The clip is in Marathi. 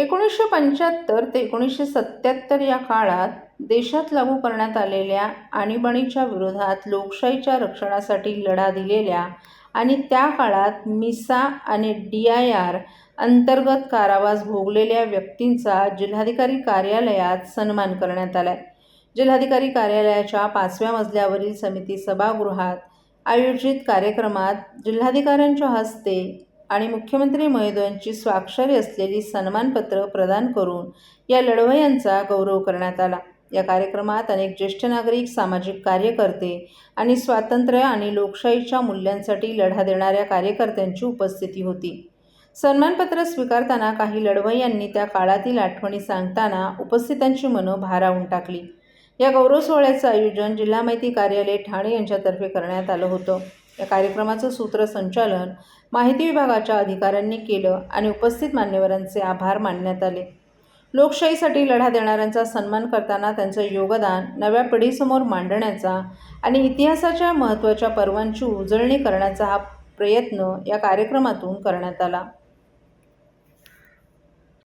एकोणीसशे पंच्याहत्तर ते एकोणीसशे सत्त्याहत्तर या काळात देशात लागू करण्यात आलेल्या आणीबाणीच्या विरोधात लोकशाहीच्या रक्षणासाठी लढा दिलेल्या आणि त्या काळात मिसा आणि डी आय आर अंतर्गत कारावास भोगलेल्या व्यक्तींचा जिल्हाधिकारी कार्यालयात सन्मान करण्यात आला आहे जिल्हाधिकारी कार्यालयाच्या पाचव्या मजल्यावरील समिती सभागृहात आयोजित कार्यक्रमात जिल्हाधिकाऱ्यांच्या हस्ते आणि मुख्यमंत्री महोदयांची स्वाक्षरी असलेली सन्मानपत्र प्रदान करून या लढवयांचा गौरव करण्यात आला. या कार्यक्रमात अनेक ज्येष्ठ नागरिक सामाजिक कार्यकर्ते आणि स्वातंत्र्य आणि लोकशाहीच्या मूल्यांसाठी लढा देणाऱ्या कार्यकर्त्यांची उपस्थिती होती. सन्मानपत्र स्वीकारताना काही लढवयांनी त्या काळातील आठवणी सांगताना उपस्थितांची मनं भारावून टाकली. या गौरव सोहळ्याचं आयोजन जिल्हा माहिती कार्यालय ठाणे यांच्यातर्फे करण्यात आलं होतं. या कार्यक्रमाचं सूत्रसंचालन माहिती विभागाच्या अधिकाऱ्यांनी केलं आणि उपस्थित मान्यवरांचे आभार मानण्यात आले. लोकशाहीसाठी लढा देणाऱ्यांचा सन्मान करताना त्यांचं योगदान नव्या पिढीसमोर मांडण्याचा आणि इतिहासाच्या महत्त्वाच्या पर्वांची उजळणी करण्याचा हा प्रयत्न या कार्यक्रमातून करण्यात आला.